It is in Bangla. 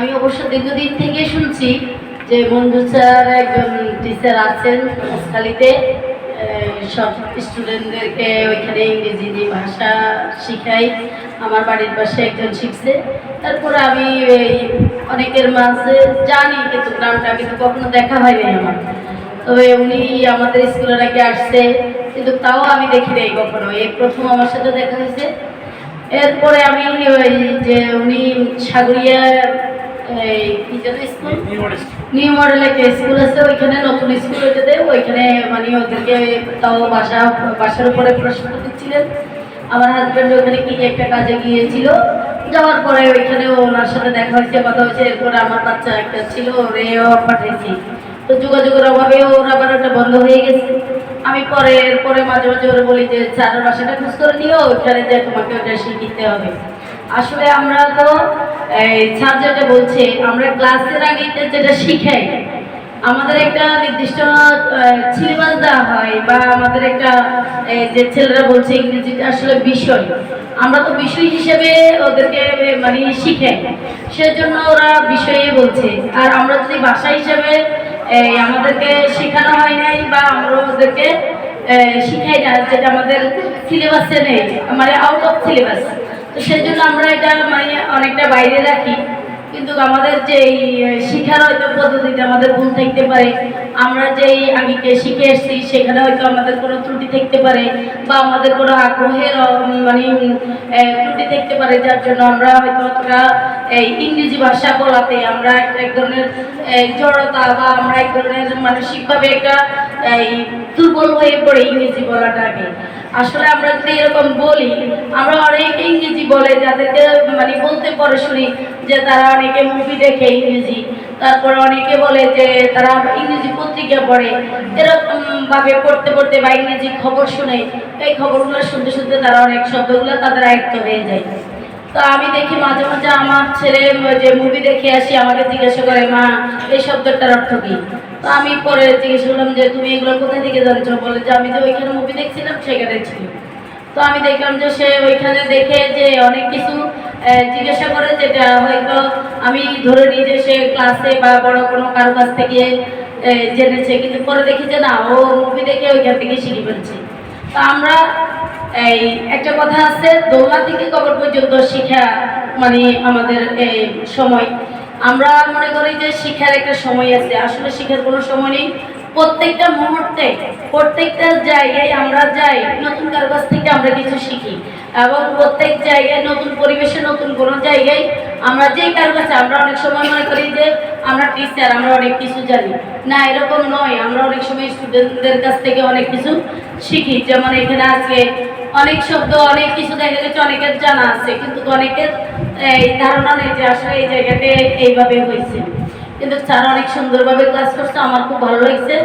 আমি অবশ্য দীর্ঘদিন থেকে শুনছি যে মঞ্জু স্যার, একজন টিচার আছেন হাসখালিতে সব স্টুডেন্টদেরকে ওইখানে ইংরেজি যে ভাষা শিখাই, আমার বাড়ির পাশে একজন শিখছে। তারপরে আমি এই অনেকের মাঝে জানি, কিন্তু নামটা কিন্তু কখনো দেখা হয়নি আমার। তবে উনি আমাদের স্কুলে নাকি আসছে, কিন্তু তাও আমি দেখি নাই কখনো। এই প্রথম আমার সাথে দেখা হয়েছে। এরপরে আমি ওই যে উনি সাগরিয়া এই কি যেন স্কুল নিউ মডেল একটা স্কুল আছে ওইখানে নতুন স্কুল ওইটাতে ওইখানে মানে ওদেরকে তাও বাসা বাসার উপরে প্রশ্ন দিচ্ছিলেন। আমার হাজব্যান্ড ওখানে কি একটা কাজে গিয়েছিল যাওয়ার পরে ওইখানে ওনার সাথে দেখা হয়েছে কথা হয়েছে এরপরে আমার বাচ্চা একটা ছিল ওরেও পাঠিয়েছি। তো যোগাযোগের অভাবে ওর আবার ওটা বন্ধ হয়ে গেছে। আমি পরে এরপরে মাঝে মাঝে ওরা বলি যে চারের বাসাটা খোঁজ করে নিও ওইখানে যে তোমাকে ওটা শিখিতে হবে। আসলে আমরা তো স্যার যেটা বলছে, আমরা ক্লাসের আগে যেটা শিখাই, আমাদের একটা নির্দিষ্ট সিলেবাস দেওয়া হয় বা আমাদের একটা যে ছেলেরা বলছে ইংরেজিটা আসলে বিষয়, আমরা তো বিষয় হিসেবে ওদেরকে মানে শিখাই, সেজন্য ওরা বিষয়ে বলছে, আর আমরা যদি ভাষা হিসেবে আমাদেরকে শেখানো হয় নাই বা আমরা ওদেরকে শিখাই না, যেটা আমাদের সিলেবাসে নেই মানে আউট অফ সিলেবাস তো সেই জন্য আমরা এটা মানে অনেকটা বাইরে রাখি। কিন্তু আমাদের যে শিখার হয়তো পদ্ধতিতে আমাদের ভুল থাকতে পারে, আমরা যেই আগেকে শিখে এসেছি, সেখানে হয়তো আমাদের কোনো ত্রুটি থাকতে পারে বা আমাদের কোনো আগ্রহের মানে ত্রুটি থাকতে পারে, যার জন্য আমরা হয়তো অতটা এই ইংরেজি ভাষা বলাতে আমরা এক- ধরনের জড়তা বা আমরা এক ধরনের মানসিকভাবে একটা এই দুর্বল হয়ে পড়ে ইংরেজি বলাটাকে। আসলে আমরা যদি এরকম বলি, আমরা অনেক ইংরেজি বলে যাদেরকে মানে বলতে পরে শুনি যে তারা অনেকে মুভি দেখে ইংরেজি। তারপর অনেকে বলে যে তারা ইংরেজি পত্রিকা পড়ে। এরকমভাবে পড়তে পড়তে বা ইংরেজি খবর শুনে, এই খবরগুলো শুনতে শুনতে তারা অনেক শব্দগুলো তাদের আয়ত্ত হয়ে যায়। তো আমি দেখি মাঝে মাঝে আমার ছেলে যে মুভি দেখে আসি, আমাকে জিজ্ঞাসা করে, মা, এই শব্দটার অর্থ কি? তো আমি পরে জিজ্ঞেস করলাম যে, তুমি এগুলো কোথায় থেকে জানছো? বলে যে, আমি যে ওইখানে মুভি দেখছিলাম সেখানে ছিল তো আমি দেখলাম যে সে ওইখানে দেখে যে অনেক কিছু জিজ্ঞাসা করে যেটা হয়তো আমি ধরে নিই যে সে ক্লাসে বা বড় কোনো কারও কাছ থেকে জেনেছে। কিন্তু পরে দেখি যে না, ও মুভি দেখে ওইখান থেকে শিখে ফেলছে তো আমরা, এই, একটা কথা আছে, দোলনা থেকে কবর পর্যন্ত শিখা মানে আমাদের সময়। আমরা মনে করি যে শিক্ষার একটা সময় আছে। আসলে শিক্ষার কোনো সময় নেই। প্রত্যেকটা মুহূর্তে, প্রত্যেকটা জায়গায় আমরা যাই, নতুন কারও কাছ থেকে আমরা কিছু শিখি। এবং প্রত্যেক জায়গায় নতুন পরিবেশে, নতুন কোনো জায়গায় আমরা যেই কারও কাছে আমরা অনেক সময় মনে করি যে আমরা টিচার আমরা অনেক কিছু জানি। না, এরকম নয়। আমরা অনেক সময় স্টুডেন্টদের কাছ থেকে অনেক কিছু শিখি। যেমন এখানে আজকে অনেক শব্দ, অনেক কিছু দেখা গেছে, অনেকের জানা আছে, কিন্তু অনেকের, এই ধারণা নেই যে আসলে এই জায়গাতে এইভাবে হয়েছে। কিন্তু স্যার অনেক সুন্দরভাবে ক্লাস করছে আমার খুব ভালো লাগছে।